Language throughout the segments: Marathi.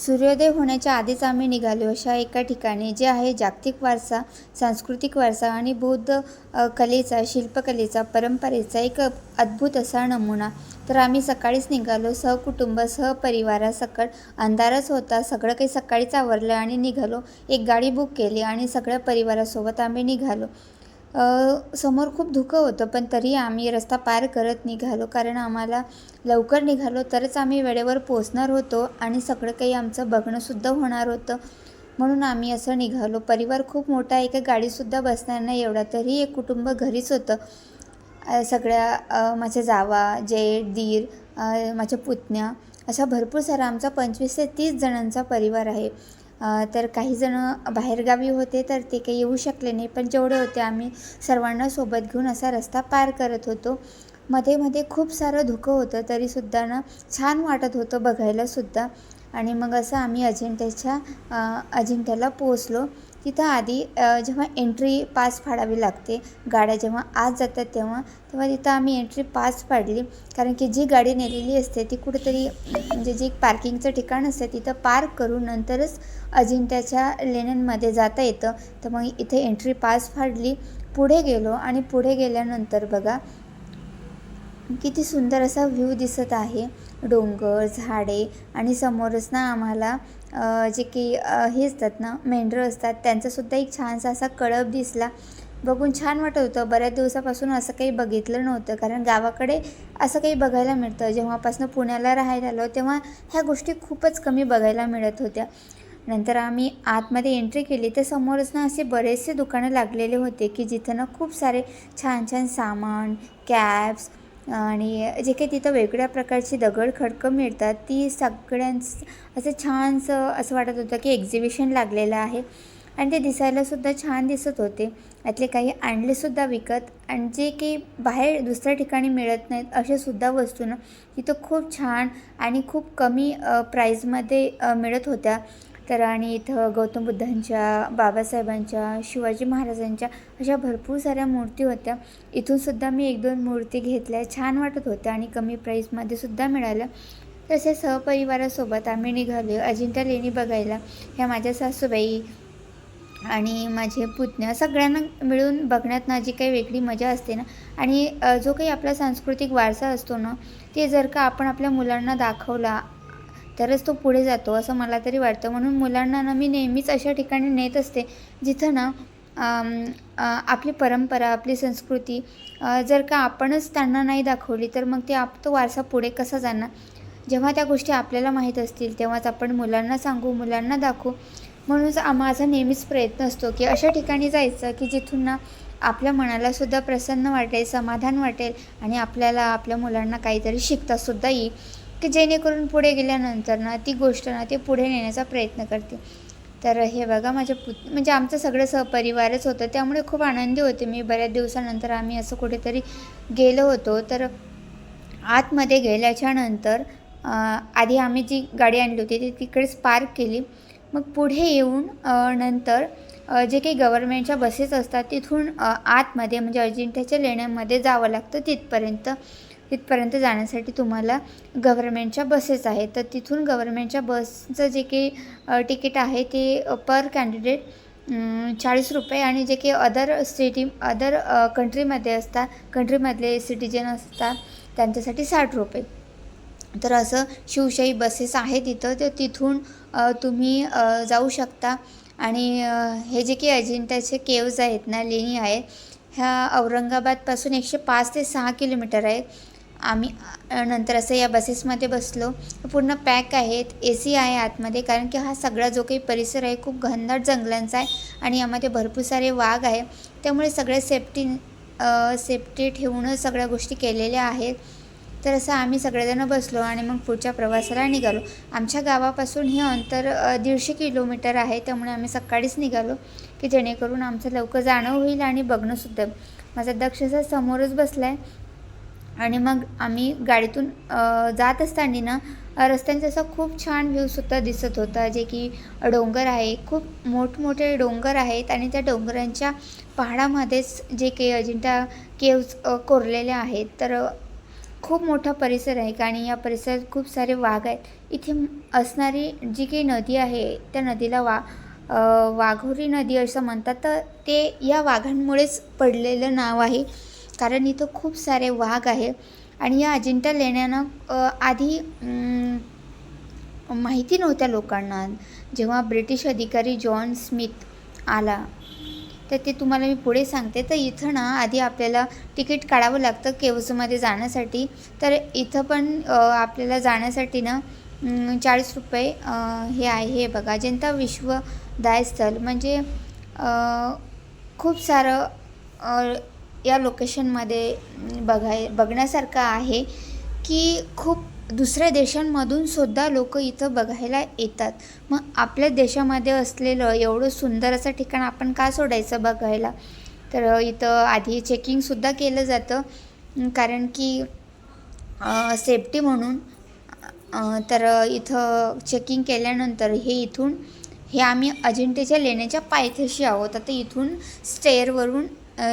सूर्योदय होण्याच्या आधीच आम्ही निघालो अशा एका ठिकाणी जे आहे जागतिक वारसा सांस्कृतिक वारसा आणि बौद्ध कलेचा शिल्पकलेचा परंपरेचा एक अद्भुत असा नमुना. तर आम्ही सकाळीच निघालो सहकुटुंब सहपरिवारासकट अंधारच होता सगळं काही सकाळीच आवरलं आणि निघालो. एक गाडी बुक केली आणि सगळ्या परिवारासोबत आम्ही निघालो. समोर खूप धुकं होतं पण तरी आम्ही रस्ता पार करत निघालो. कारण आम्हाला लवकर निघालो तरच आम्ही वेळेवर पोचणार होतो आणि सगळं काही आमचं बघणंसुद्धा होणार होतं. म्हणून आम्ही असं निघालो. परिवार खूप मोठा आहे एका गाडीसुद्धा बसणार नाही एवढा तरी एक कुटुंब घरीच होतं. सगळ्या माझ्या जावा जेठ दीर माझ्या पुतण्या अशा भरपूर सारा आमचा पंचवीस ते तीस जणांचा परिवार आहे. तर काहीजणं बाहेरगावी होते तर ते काही येऊ शकले नाही. पण जेवढे होते आम्ही सर्वांना सोबत घेऊन असा रस्ता पार करत होतो. मध्ये मध्ये खूप सारं धुकं होतं तरीसुद्धा ना छान वाटत होतं बघायलासुद्धा आणि मग असं आम्ही अजिंठ्याच्या अजिंठ्याला पोचलो तिथं आधी जेव्हा एंट्री पास फाडावी लागते गाड्या जेव्हा आत जातात तेव्हा तेव्हा तिथं आम्ही एंट्री पास फाडली. कारण की जी गाडी नेलेली असते ती कुठेतरी म्हणजे जी पार्किंगचं ठिकाण असते तिथं पार्क करून नंतरच अजिंठ्याच्या लेण्यांमध्ये जाता येतं. तर मग इथे एंट्री पास फाडली. पुढे गेलो आणि पुढे गेल्यानंतर बघा किती सुंदर असा व्ह्यू दिसत आहे. डोंगर झाडे आणि समोरच ना आम्हाला जे की हे असतात ना मेंढरं असतात. त्यांचासुद्धा एक छानसा असा कळप दिसला. बघून छान वाटत होतं. बऱ्याच दिवसापासून असं काही बघितलं नव्हतं. कारण गावाकडे असं काही बघायला मिळतं. जेव्हापासून पुण्याला राहायला आलो तेव्हा ह्या गोष्टी खूपच कमी बघायला मिळत होत्या. नंतर आम्ही आतमध्ये एंट्री केली. तर समोरच ना असे बरेचसे दुकानं लागलेले होते की जिथं ना खूप सारे छान छान सामान कॅप्स आणि जे काही तिथं वेगळ्या प्रकारची दगड खडकं मिळतात ती सगळ्यांच असं छानसं असं वाटत होतं की एक्झिबिशन लागलेलं आहे. आणि ते दिसायलासुद्धा छान दिसत होते. यातले काही आणलेसुद्धा विकत. आणि जे की बाहेर दुसऱ्या ठिकाणी मिळत नाहीत अशासुद्धा वस्तू ना तिथं खूप छान आणि खूप कमी प्राईजमध्ये मिळत होत्या. तर आणि इथं गौतम बुद्धांच्या बाबासाहेबांच्या शिवाजी महाराजांच्या अशा भरपूर साऱ्या मूर्ती होत्या. इथूनसुद्धा मी एक दोन मूर्ती घेतल्या छान वाटत होत्या आणि कमी प्राईसमध्ये सुद्धा मिळाल्या. तसे सहपरिवारासोबत आम्ही निघालो अजिंठा लेणी बघायला. ह्या माझ्या सासूबाई आणि माझे पुतण्या सगळ्यांना मिळून बघण्यात ना जी काही वेगळी मजा असते ना आणि जो काही आपला सांस्कृतिक वारसा असतो ना ते जर का आपण आपल्या मुलांना दाखवला तरच तो पुढे जातो असं मला तरी वाटतं. म्हणून मुलांना ना मी नेहमीच अशा ठिकाणी नेत असते जिथं ना आपली परंपरा आपली संस्कृती जर का आपणच त्यांना नाही दाखवली तर मग ते आप तो वारसा पुढे कसा जाणार? जेव्हा त्या गोष्टी आपल्याला माहीत असतील तेव्हाच आपण मुलांना सांगू मुलांना दाखवू. म्हणून माझा नेहमीच प्रयत्न असतो की अशा ठिकाणी जायचं की जिथून ना आपल्या मनाला सुद्धा प्रसन्न वाटेल समाधान वाटेल आणि आपल्याला आपल्या मुलांना काहीतरी शिकतासुद्धा येईल. की जेणेकरून पुढे गेल्यानंतर ना ती गोष्ट ना ते पुढे नेण्याचा प्रयत्न करते. तर हे बघा माझ्या पुत म्हणजे आमचं सगळं सहपरिवारच होतं त्यामुळे खूप आनंदी होते मी. बऱ्याच दिवसानंतर आम्ही असं कुठेतरी गेलो होतो. तर आतमध्ये गेल्याच्यानंतर आधी आम्ही जी गाडी आणली होती ती तिकडेच पार्क केली. मग पुढे येऊन नंतर जे काही गव्हर्मेंटच्या बसेस असतात तिथून आतमध्ये म्हणजे अजिंठ्याच्या लेण्यामध्ये जावं लागतं तिथपर्यंत. तिथपर्यंत जाण्यासाठी तुम्हाला गव्हर्मेंटच्या बसेस आहेत. तर तिथून गव्हर्मेंटच्या बसचं जे काही तिकीट आहे ते पर कॅन्डिडेट चाळीस रुपये आणि जे काही अदर सिटी अदर कंट्रीमध्ये असतात कंट्रीमधले सिटीजन असतात त्यांच्यासाठी साठ रुपये. तर असं शिवशाही बसेस आहे तिथं तर तिथून तुम्ही जाऊ शकता. आणि हे जे काही अजिंठ्याचे केव्ज आहेत ना लेणी आहेत ह्या औरंगाबादपासून एकशे पाच ते सहा किलोमीटर आहेत. आम्ही नंतर असं या बसेसमध्ये बसलो. पूर्ण पॅक आहेत ए सी आहे आतमध्ये कारण की हा सगळा जो काही परिसर आहे खूप घनदाट जंगलांचा आहे आणि यामध्ये भरपूर सारे वाघ आहे त्यामुळे सगळ्या सेफ्टी सेफ्टी ठेवून सगळ्या गोष्टी केलेल्या आहेत. तर असं आम्ही सगळेजणं बसलो आणि मग पुढच्या प्रवासाला निघालो. आमच्या गावापासून हे अंतर दीडशे किलोमीटर आहे त्यामुळे आम्ही सकाळीच निघालो की जेणेकरून आमचं लवकर जाणं होईल आणि बघणंसुद्धा माझा दक्ष समोरच बसला आहे आणि मग आम्ही गाडीतून जात असताना ना रस्त्यांचा असा खूप छान व्ह्यूसुद्धा दिसत होता जे की डोंगर आहे. खूप मोठमोठे डोंगर आहेत आणि त्या डोंगरांच्या पहाडामध्येच जे काही अजिंठा केव्ज कोरलेले आहेत. तर खूप मोठा परिसर आहे आणि या परिसरात खूप सारे वाघ आहेत. इथे असणारी जी काही नदी आहे त्या नदीला वा वाघोरी नदी असं म्हणतात. तर ते या वाघांमुळेच पडलेलं नाव आहे. कारण इथं खूप सारे वाघ आहे. आणि या अजिंठा लेण्यानं आधी माहिती नव्हत्या लोकांना. जेव्हा ब्रिटिश अधिकारी जॉन स्मिथ आला तर ते तुम्हाला मी पुढे सांगते. तर इथं ना आधी आपल्याला तिकीट काढावं लागतं केवसमध्ये जाण्यासाठी. तर इथं पण आपल्याला जाण्यासाठी ना चाळीस रुपये हे आहे. हे बघा अजिंठा विश्व दायस्थल. म्हणजे खूप सारं या लोकेशनमध्ये बघाय बघण्यासारखं आहे की खूप दुसऱ्या देशांमधून सुद्धा लोक इथं बघायला येतात. मग आपल्या देशामध्ये असलेलं एवढं सुंदर असं ठिकाण आपण का सोडायचं बघायला? तर इथं आधी चेकिंगसुद्धा केलं जातं. कारण की सेफ्टी म्हणून तर इथं चेकिंग केल्यानंतर हे इथून हे आम्ही अजिंठेच्या लेण्याच्या पायथ्याशी आहोत. आता इथून स्टेअरवरून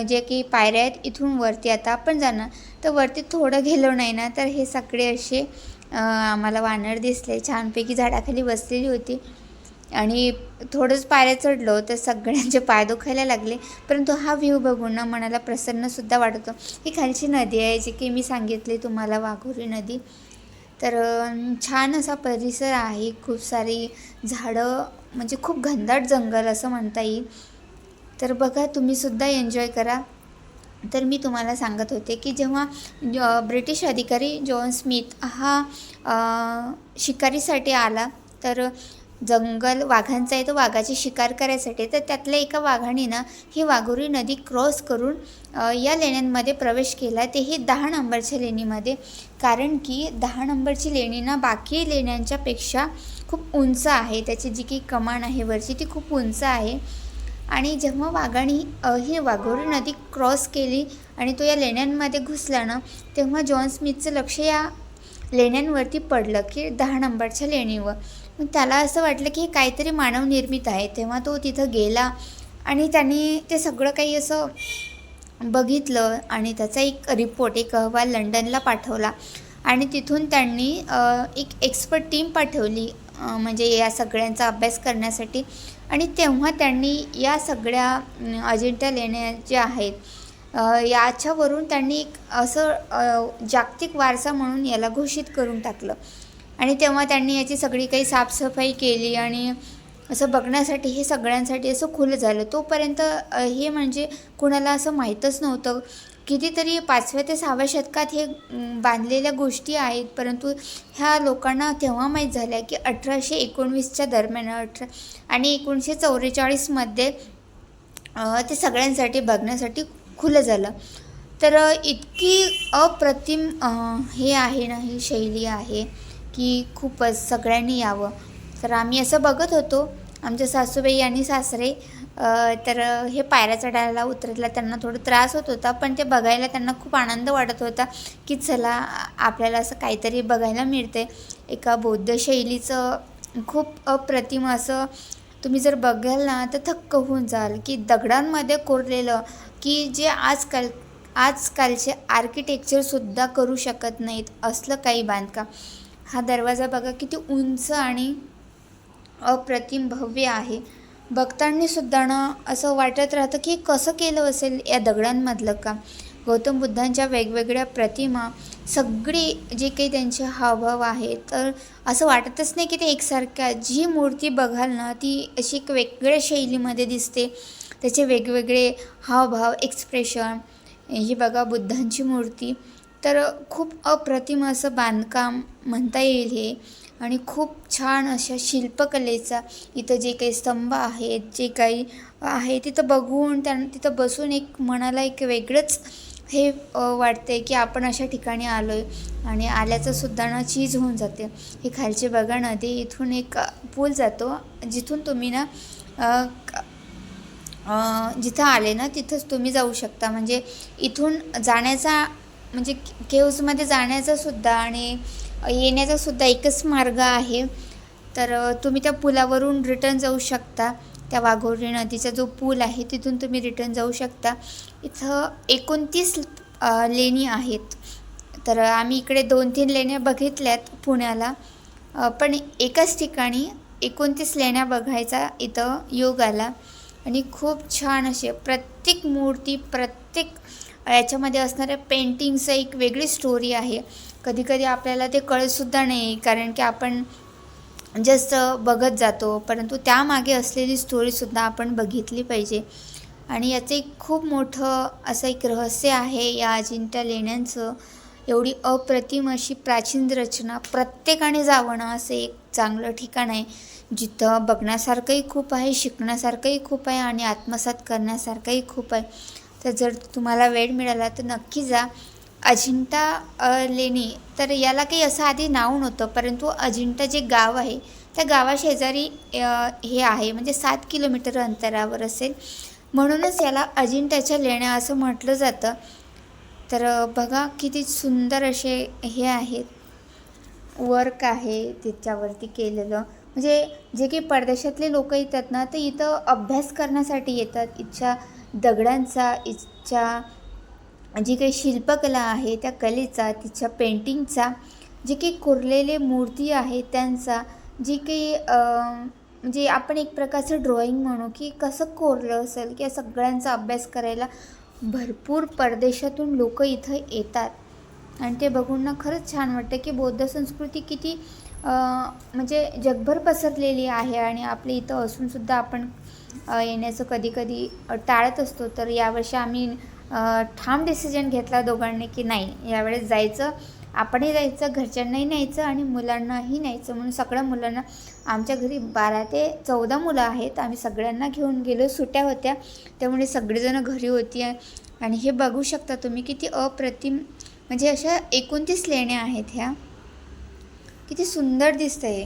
जे की पायऱ्या आहेत इथून वरती आता आपण जाणार. तर वरती थोडं गेलो नाही ना तर हे सगळे असे आम्हाला वानर दिसले. छानपैकी झाडाखाली बसलेली होती. आणि थोडंच पायऱ्या चढलो तर सगळ्यांचे पाय दुखायला लागले. परंतु हा व्ह्यू बघून ना मनाला प्रसन्नसुद्धा वाटतो ही खालची नदी आहे जी की मी सांगितली तुम्हाला वाघोरी नदी. तर छान असा परिसर आहे. खूप सारी झाडं म्हणजे खूप घनदाट जंगल असं म्हणता येईल. तर बघा तुम्हीसुद्धा एन्जॉय करा. तर मी तुम्हाला सांगत होते की जेव्हा ब्रिटिश अधिकारी जॉन स्मिथ हा शिकारीसाठी आला तर जंगल वाघांचं आहे तो वाघाची शिकार करायसाठी तर त्यातल्या एका वाघाने ना ही वाघोरी नदी क्रॉस करून या लेण्यांमध्ये प्रवेश केला. तेही दहा नंबरच्या लेणीमध्ये कारण की दहा नंबरची लेणी ना बाकी लेण्यांच्यापेक्षा खूप उंच आहे. त्याची जी काही कमान आहे वरची ती खूप उंच आहे. आणि जेव्हा वाघाने ही वाघोरी नदी क्रॉस केली आणि तो या लेण्यांमध्ये घुसला ना तेव्हा जॉन स्मिथचं लक्ष या लेण्यांवरती पडलं की दहा नंबरच्या लेणीवर. मग त्याला असं वाटलं की हे काहीतरी मानवनिर्मित आहे. तेव्हा तो तिथं गेला आणि त्यांनी ते सगळं काही असं बघितलं आणि त्याचा एक रिपोर्ट एक अहवाल लंडनला पाठवला. आणि तिथून त्यांनी एक एक्सपर्ट टीम पाठवली म्हणजे या सगळ्यांचा अभ्यास करण्यासाठी. आणि तेव्हा त्यांनी या सगळ्या अजिंठा लेण्या ज्या आहेत याच्यावरून त्यांनी एक असं जागतिक वारसा म्हणून याला घोषित करून टाकलं. आणि तेव्हा त्यांनी याची सगळी काही साफसफाई केली आणि असं बघण्यासाठी हे सगळ्यांसाठी असं खुलं झालं. तोपर्यंत हे म्हणजे कुणाला असं माहीतच नव्हतं. कितीतरी पाचव्या ते सहाव्या शतकात हे बांधलेल्या गोष्टी आहेत. परंतु ह्या लोकांना तेव्हा माहीत झाल्या की अठराशे एकोणवीसच्या दरम्यान अठरा आणि एकोणीसशे चौवेचाळीसमध्ये ते सगळ्यांसाठी बघण्यासाठी खुलं झालं. तर इतकी अप्रतिम हे आहे ना ही शैली आहे की खूपच सगळ्यांनी यावं. तर आम्ही असं बघत होतो. आमच्या सासूबाई आणि सासरे तर हे पायऱ्या चढायला उतरायला त्यांना थोडं त्रास होत होता पण ते बघायला त्यांना खूप आनंद वाटत होता की चला आपल्याला असं काहीतरी बघायला मिळते एका बौद्ध शैलीचं खूप अप्रतिम असं तुम्ही जर बघाल ना तर थक्क होऊन जाल की दगडांमध्ये कोरलेलं की जे आजकाल आजकालचे आर्किटेक्चरसुद्धा करू शकत नाहीत असलं काही बांधकाम. हा दरवाजा बघा किती उंच आणि अप्रतिम भव्य आहे. बघताना सुद्धा ना असं वाटत राहतं की कसं केलं असेल या दगडांमधलं का? गौतम बुद्धांच्या वेगवेगळ्या प्रतिमा सगळी जे काही त्यांचे हावभाव आहे तर असं वाटतच नाही की ते एकसारख्या जी मूर्ती बघाल ना ती अशी एक वेगळ्या शैलीमध्ये दिसते. त्याचे वेगवेगळे हावभाव एक्सप्रेशन ही बघा बुद्धांची मूर्ती. तर खूप अप्रतिम असं बांधकाम म्हणता येईल हे. आणि खूप छान अशा शिल्पकलेचा इथं जे काही स्तंभ आहेत जे काही आहे तिथं बघून त्या तिथं बसून एक मनाला एक वेगळंच हे वाटते की आपण अशा ठिकाणी आलो आहे आणि आल्याचं सुद्धा ना चीज होऊन जाते. हे खालचे बघा नदी इथून एक पूल जातो जिथून तुम्ही ना जिथं आले ना तिथंच तुम्ही जाऊ शकता. म्हणजे इथून जाण्याचा म्हणजे केव्समध्ये जाण्याचा सुद्धा आणि येण्याचा सुद्धा एकच मार्ग आहे. तर तुम्ही त्या पुलावरून रिटर्न जाऊ शकता. त्या वाघोरी नदीचा जो पूल आहे तिथून तुम्ही रिटर्न जाऊ शकता. इथं एकोणतीस लेणी आहेत. तर आम्ही इकडे दोन तीन लेण्या बघितल्यात पुण्याला. पण एकाच ठिकाणी एकोणतीस लेण्या बघायचा इथं योग आला. आणि खूप छान असे प्रत्येक मूर्ती प्रत्येक याच्यामध्ये असणाऱ्या पेंटिंगचं एक वेगळी स्टोरी आहे. कधीकधी आपल्याला ते कळतसुद्धा नाही कारण की आपण जस्ट बघत जातो. परंतु त्यामागे असलेली स्टोरीसुद्धा आपण बघितली पाहिजे. आणि याचं एक खूप मोठं असं एक रहस्य आहे या अजिंठा लेण्यांचं. एवढी अप्रतिम अशी प्राचीन रचना प्रत्येकाने जावं ना असं एक चांगलं ठिकाण आहे. जिथं बघण्यासारखंही खूप आहे शिकण्यासारखंही खूप आहे आणि आत्मसात करण्यासारखंही खूप आहे. तर जर तुम्हाला वेळ मिळाला तर नक्की जा. अजिंठा लेणी तर याला काही असं आधी नाव नव्हतं परंतु अजिंठा जे गाव आहे त्या गावाशेजारी हे आहे म्हणजे सात किलोमीटर अंतरावर असेल. म्हणूनच याला अजिंठ्याच्या लेण्या असं म्हटलं जातं. तर बघा किती सुंदर असे हे आहेत. वर्क आहे त्याच्यावरती केलेलं. म्हणजे जे काही परदेशातले लोक येतात ना ते इथं अभ्यास करण्यासाठी येतात. इच्छा दगडांचा इच्छा जी काही शिल्पकला आहे त्या कलेचा तिच्या पेंटिंगचा जे काही कोरलेले मूर्ती आहेत त्यांचा जी काही म्हणजे आपण एक प्रकारचं ड्रॉइंग म्हणू की कसं कोरलं असेल की या सगळ्यांचा अभ्यास करायला भरपूर परदेशातून लोक इथं येतात. आणि ते बघून ना खरंच छान वाटतं की बौद्ध संस्कृती किती म्हणजे जगभर पसरलेली आहे आणि आपल्या इथं असूनसुद्धा आपण येण्याचं कधी कधी टाळत असतो. तर यावर्षी आम्ही ठाम डिसिजन घेतला दोघांनी की नाही यावेळेस जायचं. आपणही जायचं घरच्यांनाही न्यायचं आणि मुलांनाही न्यायचं. म्हणून सगळ्या मुलांना आमच्या घरी बारा ते चौदा मुलं आहेत. आम्ही सगळ्यांना घेऊन गेलो. सुट्या होत्या. त्यामुळे सगळेजणं घरी होती. आणि हे बघू शकता तुम्ही किती अप्रतिम म्हणजे अशा एकोणतीस लेण्या आहेत ह्या. किती सुंदर दिसतं आहे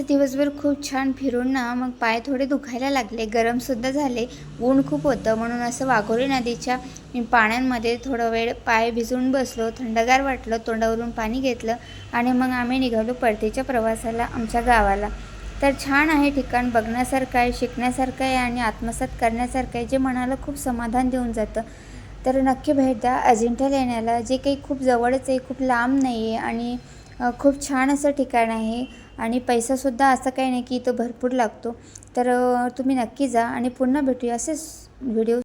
असं दिवसभर खूप छान फिरून ना मग पाय थोडे दुखायला लागले. गरमसुद्धा झाले. ऊन खूप होतं. म्हणून असं वाघोली नदीच्या पाण्यांमध्ये थोडं वेळ पाय भिजून बसलो. थंडगार वाटलं. तोंडावरून पाणी घेतलं आणि मग आम्ही निघालो परतीच्या प्रवासाला आमच्या गावाला. तर छान आहे ठिकाण. बघण्यासारखं आहे शिकण्यासारखं आहे आणि आत्मसात करण्यासारखं आहे. जे मनाला खूप समाधान देऊन जातं. तर नक्की भेट द्या. अजिंठा लेण्याला. जे काही खूप जवळच आहे खूप लांब नाही आहे आणि खूप छान असं ठिकाण आहे. आणि पैसासुद्धा असं काही नाही की तो भरपूर लागतो. तर तुम्ही नक्की जा आणि पुन्हा भेटूया असेच व्हिडिओ